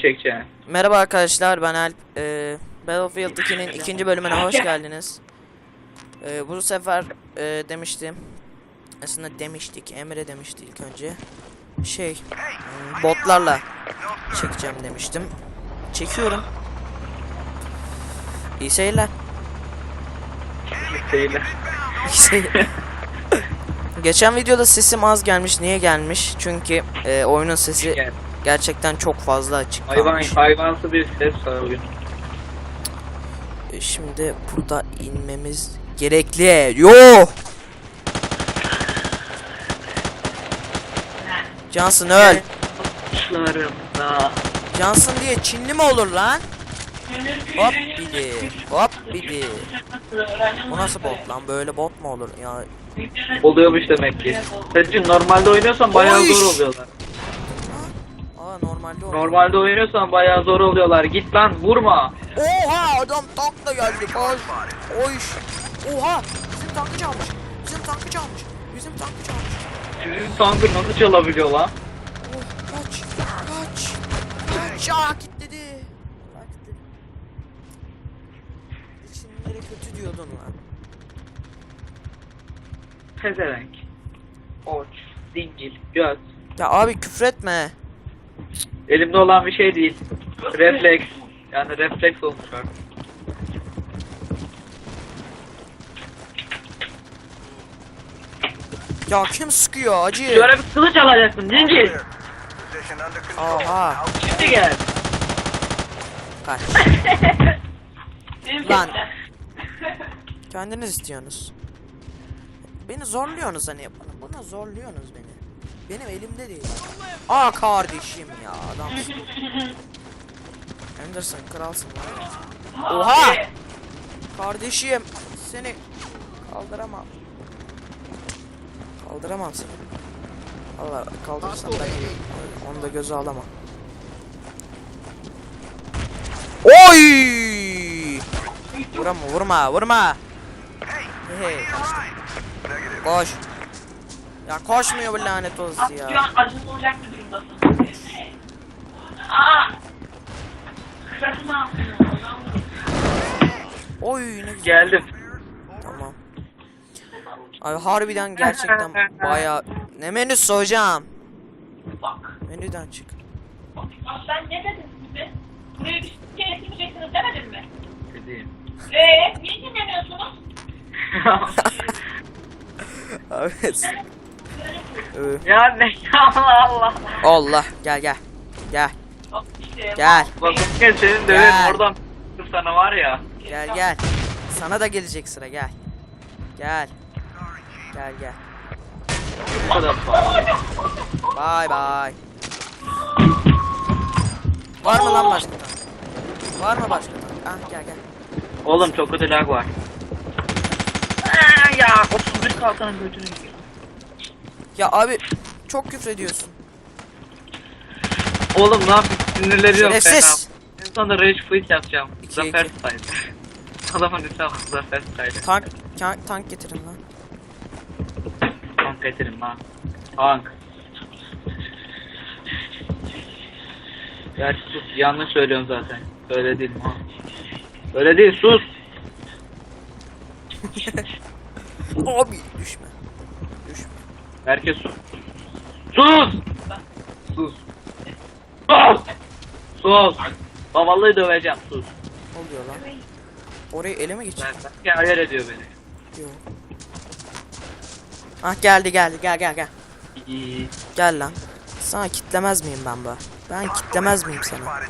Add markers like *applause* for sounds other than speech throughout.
çekeceğim. Merhaba arkadaşlar ben Alp. Ee, Battlefield 2'nin ikinci bölümüne hoş geldiniz. Ee, bu sefer e, demiştim. Aslında demiştik. Emre demişti ilk önce. Şey hmm, botlarla çekeceğim demiştim. Çekiyorum. İyi seyirler. Değil. İyi seyirler. *laughs* Geçen videoda sesim az gelmiş. Niye gelmiş? Çünkü e, oyunun sesi. Gerçekten çok fazla açık Hayvan, kalmış. hayvansı bir ses var bugün. E, Şimdi burada inmemiz gerekli. Yo! Johnson öl. Johnson diye Çinli mi olur lan? Hop bidi. Hop bidi. Bu nasıl bot lan? Böyle bot mu olur? Ya Oluyormuş demek ki. Sence normalde oynuyorsan bayağı zor oluyorlar. Normalde olur. Normalde oynuyorsan bayağı zor oluyorlar. Git lan vurma. Oha adam tankla geldi. Koş. Oy. Oha. Bizim tankı çalmış. Bizim tankı çalmış. Bizim tankı çalmış. Sizin tankı nasıl çalabiliyor lan? Oh, kaç, kaç, kaç. Aa kilitledi. Aa, kilitledi. İçinlere kötü diyordun lan. Pezevenk. Oç. Dingil. Göz. Ya abi küfretme. Elimde olan bir şey değil. Refleks. Yani refleks olmuş artık. Ya kim sıkıyor acı? Şöyle bir kılıç alacaksın dingil. Aha. Şimdi gel. Kaç. Lan. Kendiniz istiyorsunuz. Beni zorluyorsunuz hani. Bana zorluyorsunuz beni. Benim elimde değil. Aa kardeşim ya adam. Anderson kralsın ya. Oha! Kardeşim seni kaldıramam. Kaldıramam seni. Allah kaldırırsan da. Onu da göze alama. Oy! Vurma vurma vurma. Hey, kaçtım. Koş. Ya koşmuyor bu lanet olsun Şu ya. an acılı olacak bir durumdasın. Aa! Oy ne güzel. Geldim. Tamam. Abi harbiden gerçekten *laughs* baya ne menüsü hocam? Bak. Menüden çık. Bak ben ne dedim size? Buraya bir şey getirmeyeceksiniz demedim mi? Dediğim. Eee niye dinlemiyorsunuz? *laughs* Evet. Ee, ya ne Allah Allah. Allah gel gel. Gel gel Bak gel senin döverim Gel. oradan sana var ya. gel gel. Sana da gelecek sıra gel. Gel. Gel gel. Bu kadar falan. Bye bye. Var mı lan başka tank? Var mı başka tank? Ah gel gel. Oğlum çok kötü lag var. Aa, ya 31 kalkanın götünü yiyor. Ya abi çok küfür ediyorsun. Oğlum ne yapayım sinirleniyorum Şerefsiz. fena. En sonunda rage quit yapacağım. İki, Zafer iki. style. Adamın bak Zafer style. Tank, tank, tank getirin lan. Tank getirin lan. Tank. Gerçi sus yanlış söylüyorsun zaten. Öyle değil ha. Öyle değil sus. *laughs* Abi. Düşme. Herkes sus. Sus! Sus. Sus! Sus! Lan vallahi döveceğim sus. Ne oluyor lan? Orayı ele mi geçirdin? Ben ediyor beni. Yok. Ah geldi geldi gel gel gel. İyi. Gel lan. Sana kitlemez miyim ben bu? Ben kitlemez miyim sana?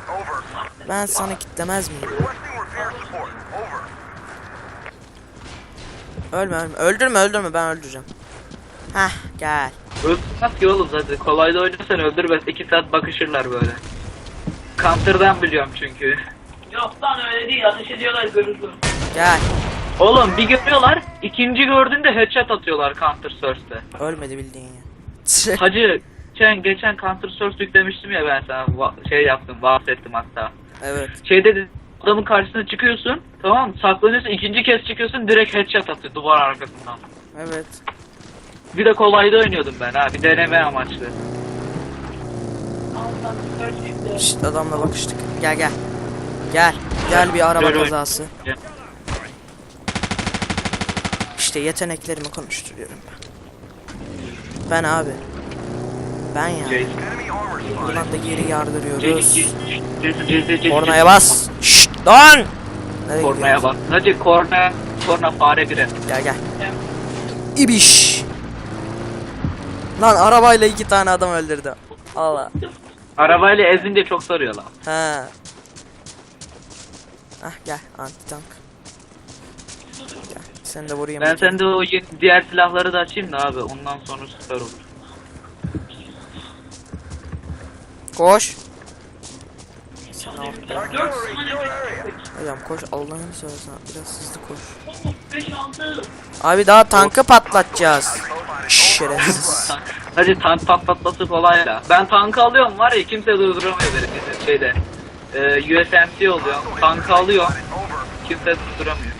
Ben sana kitlemez miyim? Ölme ölme. Öldürme öldürme ben öldüreceğim. Heh gel. Öldürmez ki oğlum zaten. Kolayda oynarsan öldürmez. 2 saat bakışırlar böyle. Counter'dan biliyorum çünkü. Yok lan öyle değil. Ateş ediyorlar görürsün. Gel. Oğlum bir görüyorlar, ikinci gördüğünde headshot atıyorlar Counter Source'te. Ölmedi bildiğin ya. *laughs* Hacı, geçen, geçen Counter Source yüklemiştim ya ben sana, şey yaptım, bahsettim hatta. evet. Şeyde de adamın karşısına çıkıyorsun, tamam mı? Saklanıyorsun, ikinci kez çıkıyorsun, direkt headshot atıyor duvar arkasından. Evet. Bir de kolayda oynuyordum ben ha, bir deneme amaçlı. Şşt adamla bakıştık. Gel gel. Gel. Gel bir araba kazası. İşte yeteneklerimi konuşturuyorum ben. Ben abi. Ben ya. Jason. Buradan da geri yardırıyoruz. Kornaya Kornaya bas. Şşt lan. Nereye Kornaya gidiyorsun? bas. Hadi korna, korna fare bire. Gel gel. İbiş. Lan arabayla iki tane adam öldürdü. Allah. Arabayla ezince çok sarıyor lan. He. Ah gel anti tank. Gel. Seni de vurayım. Ben sende o diğer silahları da açayım da abi. Ondan sonra süper olur. Koş. Sen al. Hocam koş Allah'ını seversen biraz hızlı koş. Abi daha tankı patlatacağız. Şerefsiz. *laughs* Hadi tank patlatması kolay ya. Ben tankı alıyorum var ya kimse durduramıyor beni bizim şeyde. Ee, USMC oluyor. Tankı alıyorum. Kimse durduramıyor.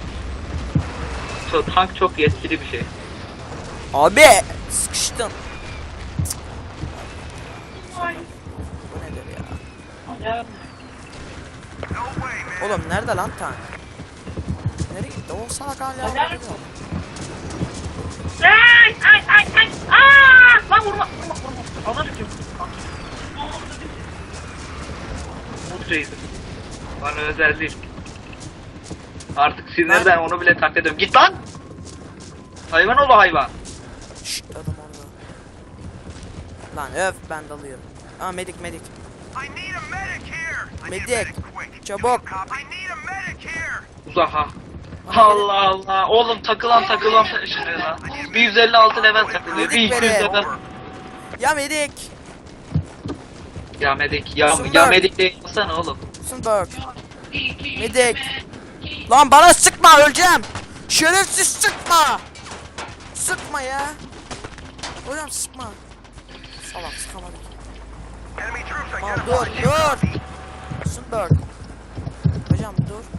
So, tank çok yetkili bir şey. Abi sıkıştım. Bu nedir ya? Oğlum nerede lan tank? Nereye gitti? O salak hala. Ay ay ay ay. Aa! Lan vurma. Vurma vurma. Alır ki. Umut Reis. Bana özel değil. Artık sinirden onu bile taklit ediyorum. Git lan! Hayvan oğlu hayvan. Şşt adam orada. Lan öf ben dalıyorum. Aa medik medik. Medik. Çabuk. Uzaha. Allah Allah. Oğlum takılan takılan şimdi lan. Bir 156 level takılıyor. Bir Medik 200 beni. level. Ya medik. Ya medik. Ya, Süper. ya medik değil yapsana oğlum. Sunberg. Medik. Lan bana sıkma öleceğim. Şerefsiz sıkma. Sıkma ya. Hocam sıkma. Salak sıkamadık. Tamam dur dur. Sunberg. Hocam dur.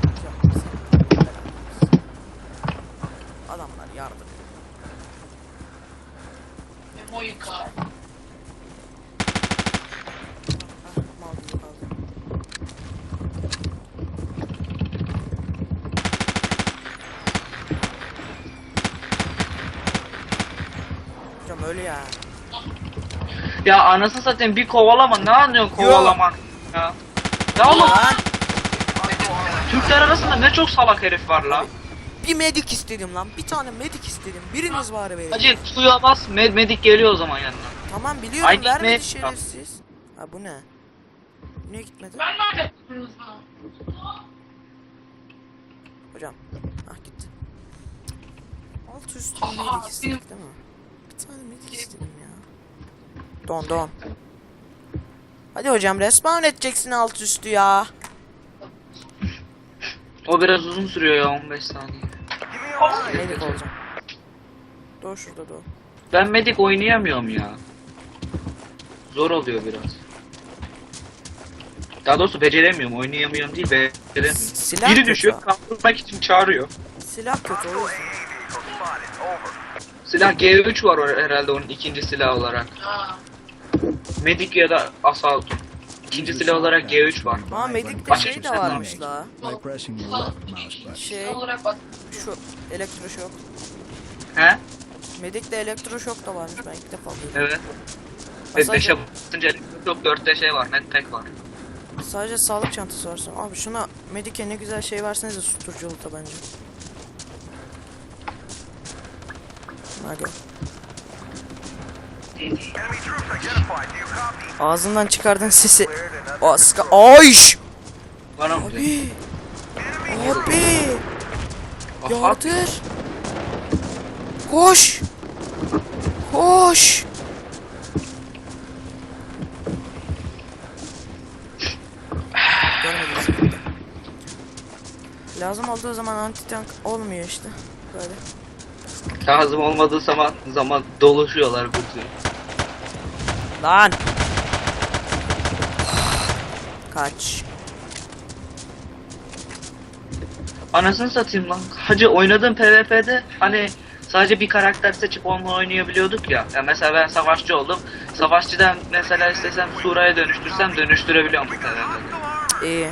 Hocam sen- Adamlar yardım. Ah, mal gibi kaldım. Hocam öyle ya. Ya anasını satayım bir kovalama. Ne anlıyorsun kovalamak? Ya. Ya oğlum Lan Türkler arasında ne çok salak herif var la. bir medik istedim lan. Bir tane medik istedim. Biriniz var verin. Hacı suya bas med medik geliyor o zaman yanına. Tamam biliyorum Aynı vermedi me- şerefsiz. Ha bu ne? Niye gitmedi? Ben nerede? Hocam. Ah gitti. Alt üstü medik istedik değil mi? Bir tane medik istedim ya. Don don. Hadi hocam respawn edeceksin alt üstü ya. O biraz uzun sürüyor ya 15 saniye. Medik olacağım. Dur şurada dur. Ben medik oynayamıyorum ya. Zor oluyor biraz. Daha doğrusu beceremiyorum, oynayamıyorum değil, beceremiyorum. Silah Biri kötü. düşüyor, kaldırmak için çağırıyor. Silah kötü o. Silah G3 var herhalde onun ikinci silah olarak. Medik ya da Assault. İkinci silah olarak G3 var. Aa medikte Başka şey de kimse varmış la. by pressing your left mouse button. Şey olarak bak. şu elektroşok. He? Medikte elektroşok da varmış ben ilk defa duydum. Evet. Ve Sadece- 5'e basınca yok 4'te şey var, net pack var. Sadece sağlık çantası varsa. Abi şuna Medike ne güzel şey versenize susturuculukta bence. Hadi. Ağzından çıkardığın sesi. O sıka. Ayş! Abi! Abi! Yardır! Koş! Koş! Lazım olduğu zaman anti tank olmuyor işte. Böyle. lazım olmadığı zaman zaman doluşuyorlar kutuyu. Lan! Kaç. Anasını satayım lan. Hacı oynadığım PvP'de hani sadece bir karakter seçip onunla oynayabiliyorduk ya. ya mesela ben savaşçı oldum. Savaşçıdan mesela istesem Sura'ya dönüştürsem dönüştürebiliyorum bu karakterleri. İyi.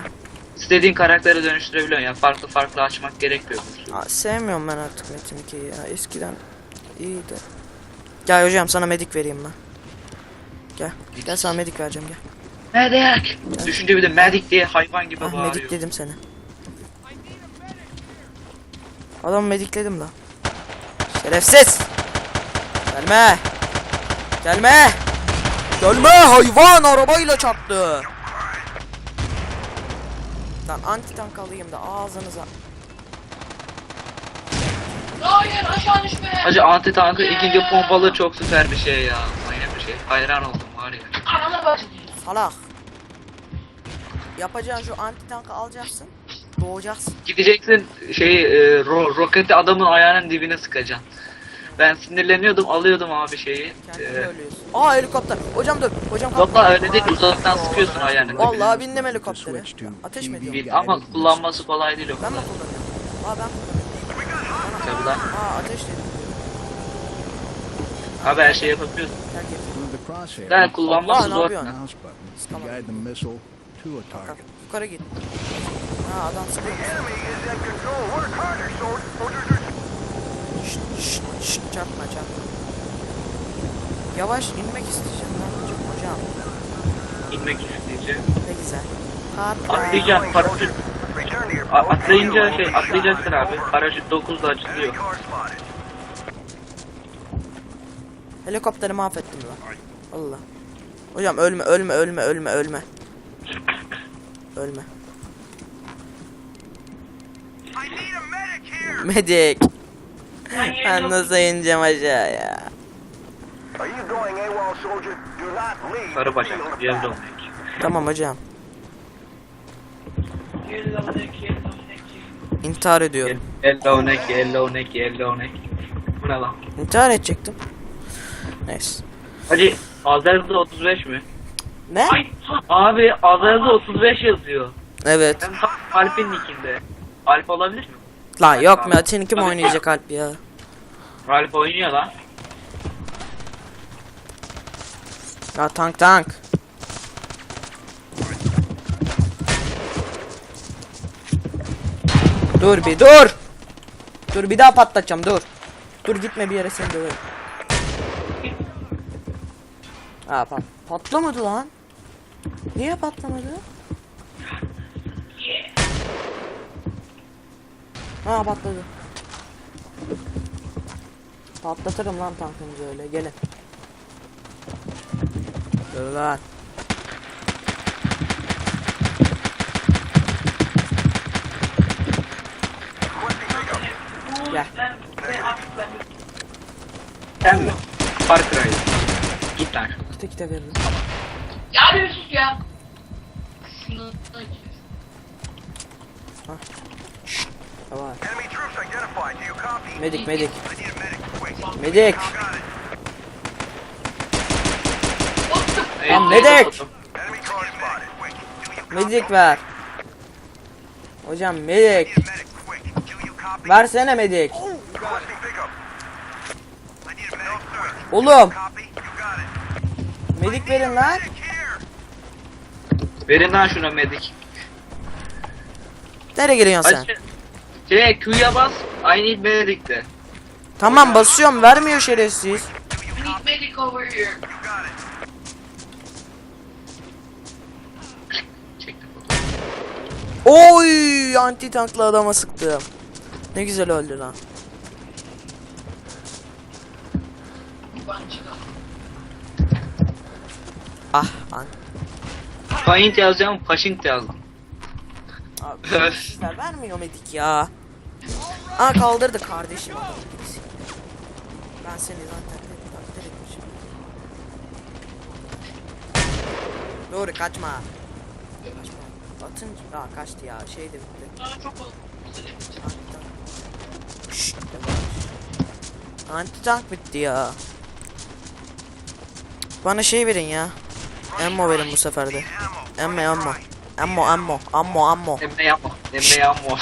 İstediğin karaktere dönüştürebiliyorsun yani farklı farklı açmak gerekmiyor. Aa, sevmiyorum ben artık Metin 2'yi ya. Eskiden iyiydi. Gel hocam sana medik vereyim ben. Gel. Gel sana medik vereceğim gel. Medik! Düşünce bir de medik diye hayvan gibi Ah bağırıyor. medikledim seni. Adam medikledim la. Şerefsiz! Gelme! Gelme! Gelme hayvan arabayla çarptı. Lan anti tank alayım da ağzınıza. Hayır aşağı düşme. Hacı anti tankı ikinci pompalı çok süper bir şey ya. Şey. Hayran oldum var ya. Anana bak. Salak. Yapacağın şu anti tankı alacaksın. Doğacaksın. Gideceksin şey e, ro- roketi adamın ayağının dibine sıkacaksın. Ben sinirleniyordum alıyordum abi şeyi. Kendini E, ölüyorsun. Aa helikopter. Hocam dur. Hocam kalk. yok lan öyle değil uzaktan sıkıyorsun ayağını. Vallahi bindim helikoptere. Ateş mi ediyorum? Bil- Ama kullanması kolay değil o Ben mi kadar. kullanıyorum? Aa ben kullanıyorum. Tabii lan. Aa ateş dedim. Abi her şey yapabiliyorsun. Terk et. Ben kullanması Allah, zor. Tamam. yukarı git. Ha adam sıkıyor. Şşt şşt şşt çarpma çarpma. Yavaş inmek isteyeceğim lan hocam. Hocam İnmek isteyeceğim. ne güzel. Patla. Atlayacağım paraşüt. Atlayınca şey atlayacaksın abi. Paraşüt 9'da açılıyor. Helikopteri mahvettim lan. Allah. Hocam ölme ölme ölme ölme ölme. Ölme. Medik. Ben nasıl ineceğim aşağıya? Are you going AWOL, soldier? Do not leave. Sarı bacak. Olmak. Tamam hocam. İntihar ediyorum. Yellow neck, yellow neck, yellow neck. Bu ne lan? İntihar edecektim. Neyse. Hacı Azer'de 35 mi? Ne? Ay abi Azer'de 35 yazıyor. Evet. Hem tam Alp'in nickinde. Alp olabilir mi? Lan yok Metin kim oynayacak Alp ya? Alp oynuyor lan. Ya tank tank. Dur bir dur. Dur bir daha patlatacağım dur. Dur gitme bir yere seni döverim. Ha pat patlamadı lan. Niye patlamadı? Ha patladı. Patlatırım lan tankınızı öyle gelin. Dur lan. Gel. Sen mi? Far. Git. Kita kita veririm. Ya bir sus ya. Şunu Tamam. Do you copy? Medik medik. Medik. Lan copy? Medik ver. Hocam medik. Versene medik. Oğlum. Medik verin lan. Verin lan şuna medik. Nereye giriyorsun sen? Hacı. Şey Q'ya bas. I need medic de. Tamam basıyorum vermiyor şerefsiz. We need medic over here. Çektim. Oy anti tanklı adama sıktım. Ne güzel öldü lan. Ah an. Paint yazacağım, Paşint yazdım. Abi şerefsizler vermiyor medik ya. Aa kaldırdı kardeşim. Ben seni zaten takdir etmişim. Doğru kaçma. Kaçma. Atınca Aa, kaçtı ya şey de bitti. Aa, çok oldu. Şşt, yavaş. Anti tank bitti ya. Bana şey verin ya. Ammo verin bu sefer de. Ammo ammo. Ammo ammo. Ammo ammo. Emme yapma. Emme.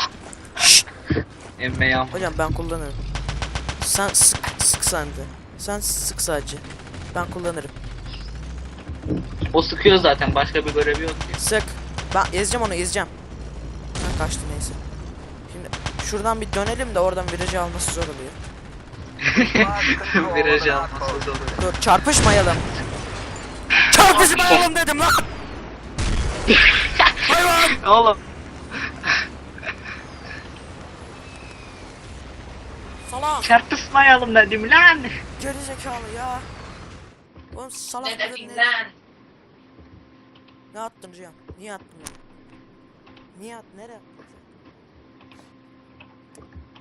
Şşt. Emme yapma. Hocam ben kullanırım. Sen sık sık sen de. Sen sık sadece. Ben kullanırım. O sıkıyor zaten başka bir görevi yok ki. Sık. Ben ezeceğim onu ezeceğim. Ha kaçtı neyse. Şimdi şuradan bir dönelim de oradan virajı alması zor oluyor. *laughs* Virajı alması zor. Dur çarpışmayalım. Çarpışmayalım dedim lan. *laughs* Hayvan. Oğlum Salak. çarpışmayalım dedim lan. Geri zekalı ya. Oğlum salak Ne dedin ne? lan? Ne attın Cihan? Niye attın ya? Niye at? Nereye attın?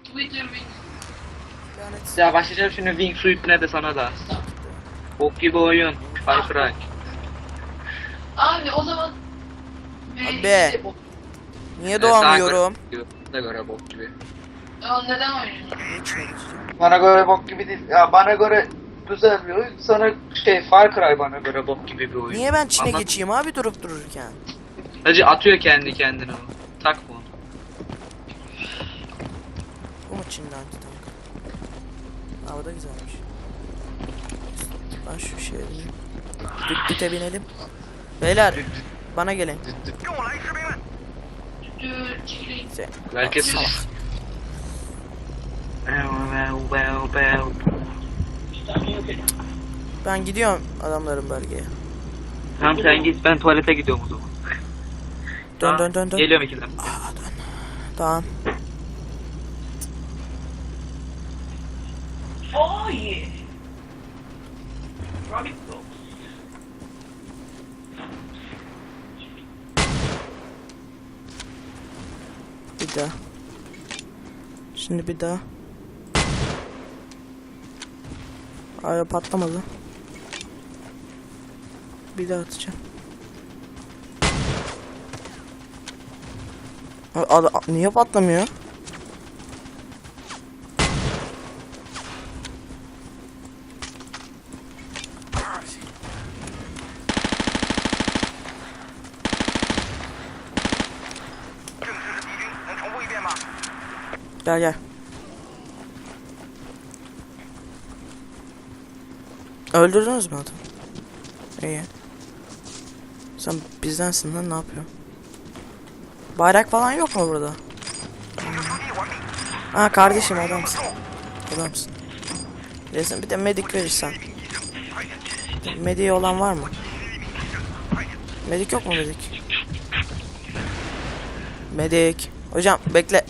Twitter wings. Lanet. Ya başlayacağım şimdi Wingsuit ne de sana da. Bok gibi oyun. Far Cry. Abi o zaman... Abi. Niye doğamıyorum? sana göre- bok gibi. Ya neden oynuyorsun? Bana göre bok gibi değil. Ya bana göre güzel bir oyun. Sana şey Far Cry bana göre bok gibi bir oyun. Niye ben Çin'e Anlat- geçeyim abi durup dururken? Hacı atıyor kendi kendine o. Takma onu. Bu mu Çin'de anti tank? Aa bu da güzelmiş. Ben şu şeye bineyim. Düt düte binelim. Beyler bana gelin. Şey, Belki salak. Ben gidiyorum adamların bölgeye. Tamam sen git ben tuvalete gidiyorum o zaman. Dön dön dön dön. Geliyorum ikiden. Tamam. Oh yeah. Rabbit Bir daha. Şimdi bir daha. Ay patlamadı. Bir daha atacağım. A- a- niye patlamıyor? Gel gel. Öldürdünüz mü adamı? İyi. Sen bizdensin lan ne yapıyorsun? Bayrak falan yok mu burada? Ha kardeşim adamsın. Adamsın. Resim bir de medik verirsen. Mediği olan var mı? Medik yok mu medik? Medik. Hocam bekle.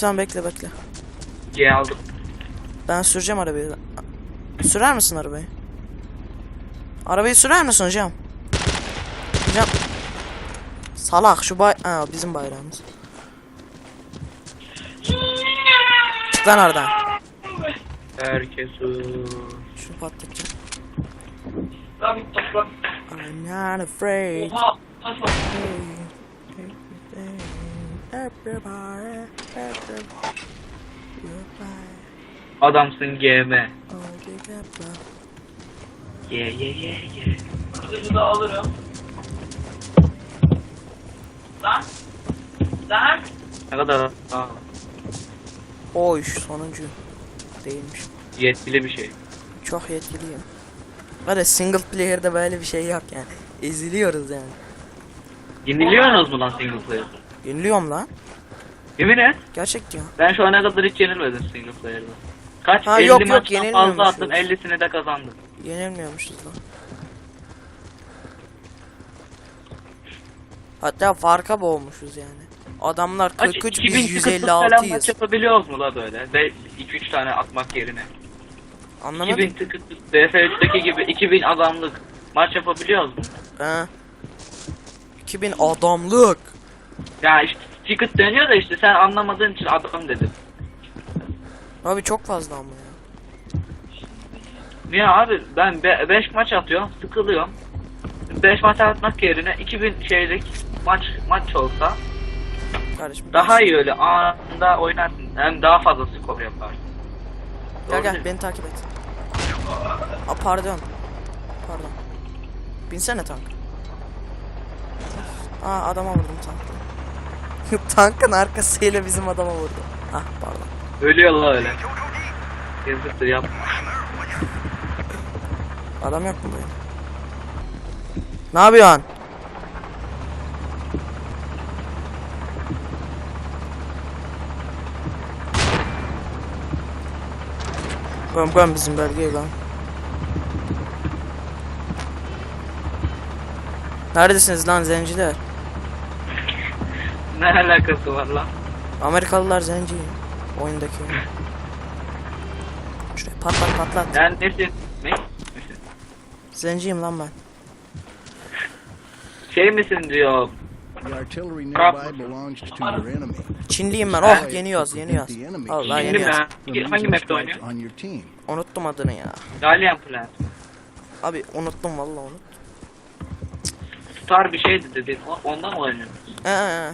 Sen bekle bekle. G aldım. Ben süreceğim arabayı. Sürer misin arabayı? Arabayı sürer misin hocam? Hocam. Salak şu bay... Ha bizim bayrağımız. Çık lan oradan. Herkes Şunu patlatacağım. I'm not afraid. Oha. Everybody, fine. Adamsın GM. Ye ye ye ye. Kılıcı da alırım. Lan. Lan. Ne kadar Aa, Oy sonuncu. Değilmiş. yetkili bir şey. Çok yetkiliyim. Var ya single player'da böyle bir şey yok yani. Eziliyoruz yani. Yeniliyorsunuz mu lan single player? Yeniliyorum lan. Yemin et. Gerçek diyor. Ben şu ana kadar hiç yenilmedim single player'da. Kaç? Ha, 50 yok, yok, maçtan yenilmiyormuşuz. fazla attım 50'sini de kazandım. Yenilmiyormuşuz lan. Hatta farka boğmuşuz yani. Adamlar Kaç? 43 2000 biz çıkıp falan maç 156'yız. yapabiliyoruz mu la böyle? Ve 2-3 tane atmak yerine. 2000 Anlamadım. tıkıt DF3'teki gibi 2000 adamlık maç yapabiliyoruz mu? Ha. 2000 adamlık. Ya işte ticket dönüyor da işte sen anlamadığın için adam dedim. Abi çok fazla ama ya. Niye abi ben 5 maç atıyorum sıkılıyorum. 5 maç atmak yerine 2000 şeylik maç maç olsa Kardeşim. daha iyi öyle anında oynarsın. Hem daha fazla skor yaparsın. Gel Doğru gel değil beni takip et. Aa pardon. Pardon. Binsene tank. Aa adama vurdum tankla. *laughs* Tankın arkasıyla bizim adama vurdum. Ah pardon. Ölüyor la öyle. Yazıktır yapma. Adam yok mu böyle? Ne yapıyorsun? Göm göm bizim bölgeye lan. Neredesiniz lan zenciler? Ne alakası var lan? Amerikalılar zenci. Oyundaki. Şuraya patlat patlat. Sen nesin? Ne? Zenciyim lan ben. Şey misin diyor. Çinliyim ben. Oh yeniyoruz yeniyoruz. Allah Şimdi yeniyoruz. ben hangi map'te oynuyor? Unuttum adını ya. Gallian Plant. Abi unuttum vallahi unut. Star bir şeydi dedi. Ondan mı oynuyorsun? Ee,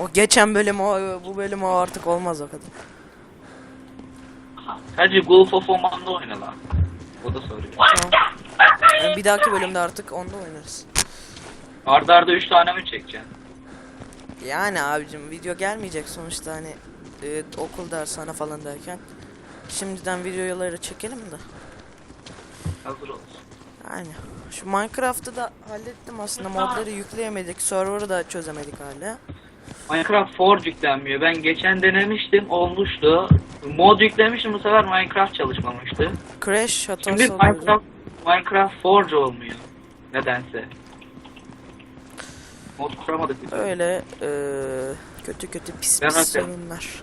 o geçen bölüm o bu bölüm o artık olmaz o kadar. Hacı Gulf of Oman'da oyna lan. O da soruyor. Tamam. Yani bir dahaki bölümde artık onda oynarız. Arda arda 3 tane mi çekeceksin? Yani abicim video gelmeyecek sonuçta hani e, okul dershane falan derken. Şimdiden videoları çekelim de. Hazır olsun. Yani şu Minecraft'ı da hallettim aslında modları yükleyemedik server'ı da çözemedik hala. Minecraft Forge yüklenmiyor. Ben geçen denemiştim. Olmuştu. Mod yüklemiştim bu sefer Minecraft çalışmamıştı. Crash hatası Şimdi. Minecraft, Minecraft Forge olmuyor. Nedense. Mod kuramadık biz. Öyle e, kötü kötü pis Ben pis sorunlar.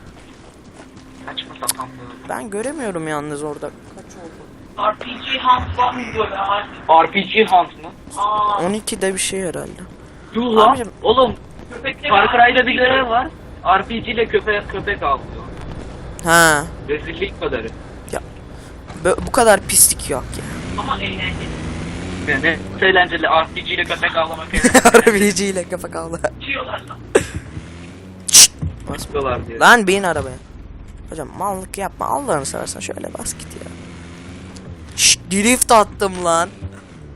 Saçma sapan böyle. Ben göremiyorum yalnız orada kaç oldu. RPG Hunt var mı diyor ya? RPG Hunt mı? Aa, 12'de bir şey herhalde. Yuh lan. Abicim- Oğlum köpekleri Far Cry'da bir görev var. RPG ile köpek köpek avlıyor. Ha. Rezillik kadarı. bö- bu kadar pislik yok ya. Ama eğlenceli. Ne, ne eğlenceli RPG ile köpek avlamak *laughs* eğlenceli RPG ile kafa kaldı. Çiyorlar lan. Bas. yapıyorlar diye. Lan bin arabaya. Hocam mallık yapma Allah'ını seversen şöyle bas git ya. Şşt drift attım lan.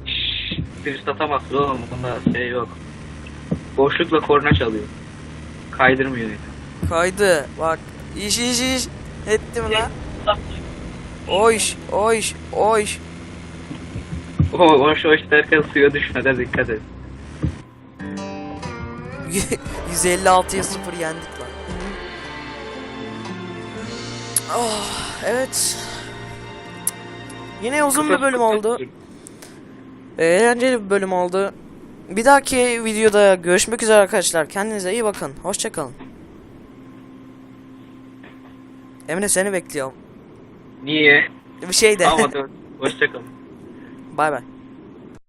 Şşş, Virüs atamazsın oğlum bunda şey yok. Boşlukla korna çalıyor. Kaydırmıyor yani. Kaydı bak. İş iş iş. Ettim lan. Oyş oyş oyş. O hoş hoş derken suya düşmeden dikkat et. *laughs* 156'ya 0 yendik lan. Oh, evet. Yine uzun bir bölüm oldu. Eğlenceli bir bölüm oldu. Bir dahaki videoda görüşmek üzere arkadaşlar. Kendinize iyi bakın. Hoşçakalın. Emre seni bekliyorum. Niye? Bir şey de. Ama dur. Hoşçakalın. Bay bay.